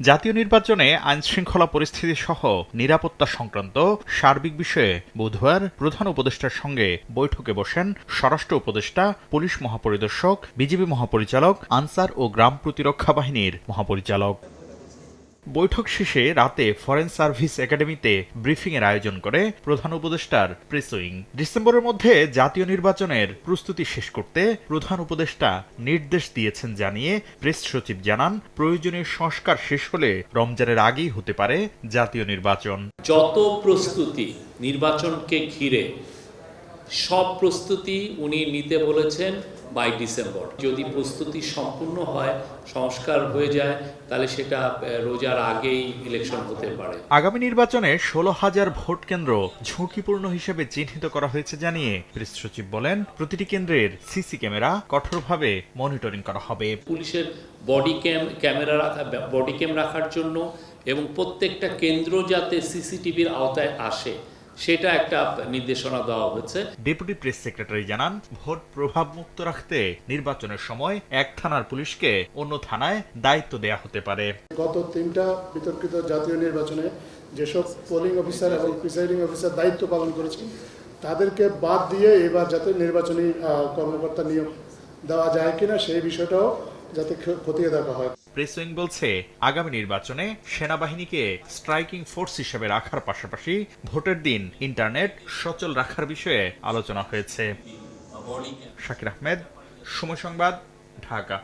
জাতীয় নির্বাচনে আইনশৃঙ্খলা পরিস্থিতি সহ নিরাপত্তা সংক্রান্ত সার্বিক বিষয়ে বুধবার প্রধান উপদেষ্টার সঙ্গে বৈঠকে বসেন স্বরাষ্ট্র উপদেষ্টা, পুলিশ মহাপরিদর্শক, বিজিবি মহাপরিচালক, আনসার ও গ্রাম প্রতিরক্ষা বাহিনীর মহাপরিচালক। বৈঠক শেষে রাতে ফরেন সার্ভিস একাডেমিতে ব্রিফিং এর আয়োজন করে প্রধান উপদেষ্টার প্রেস উইং ডিসেম্বরের মধ্যে জাতীয় নির্বাচনের প্রস্তুতি শেষ করতে প্রধান উপদেষ্টা নির্দেশ দিয়েছেন জানিয়ে প্রেস সচিব জানান, প্রয়োজনীয় সংস্কার শেষ হলে রমজানের আগেই হতে পারে জাতীয় নির্বাচন। যত প্রস্তুতি নির্বাচনকে ঘিরে, সব প্রস্তুতি উনি নিতে বলেছেন। বাই ডিসেম্বর যদি প্রস্তুতি সম্পূর্ণ হয় সংস্কার হয়ে যায় তাহলে সেটা রোজার আগেই ইলেকশন হতে পারে। আগামী নির্বাচনে ষোলো হাজার ভোট কেন্দ্র ঝুঁকিপূর্ণ হিসেবে চিহ্নিত করা হয়েছে জানিয়ে প্রেস সচিব বলেন প্রতিটি কেন্দ্রের সিসি ক্যামেরা কঠোরভাবে মনিটরিং করা হবে। পুলিশের বডি ক্যাম ক্যামেরা রাখা বডি ক্যাম রাখার জন্য এবং প্রত্যেকটা কেন্দ্র যাতে সিসিটিভির আওতায় আসে সেটা একটা নির্দেশনা দেওয়া হয়েছে। ডেপুটি প্রেস সেক্রেটারি জানান ভোট প্রভাব মুক্ত রাখতে নির্বাচনের সময় এক থানার পুলিশকে অন্য থানায় দায়িত্ব দেয়া হতে পারে। গত তিনটা বিতর্কিত জাতীয় নির্বাচনে যেসব পোলিং অফিসার এবং প্রিসাইডিং অফিসার দায়িত্ব পালন করেছেন তাদেরকে বাদ দিয়ে এবার যাতে নির্বাচনী আহ, কর্মকর্তা নিয়োগ দেওয়া যায় কিনা সেই বিষয়টাও যাতে খতিয়ে দেখা হয়। প্রেস বলছে, আগামী নির্বাচনে সেনাবাহিনীকে স্ট্রাইকিং ফোর্স হিসেবে রাখার পাশাপাশি ভোটের দিন ইন্টারনেট সচল রাখার বিষয়ে আলোচনা হয়েছে। শাকির আহমেদ, সময় সংবাদ, ঢাকা।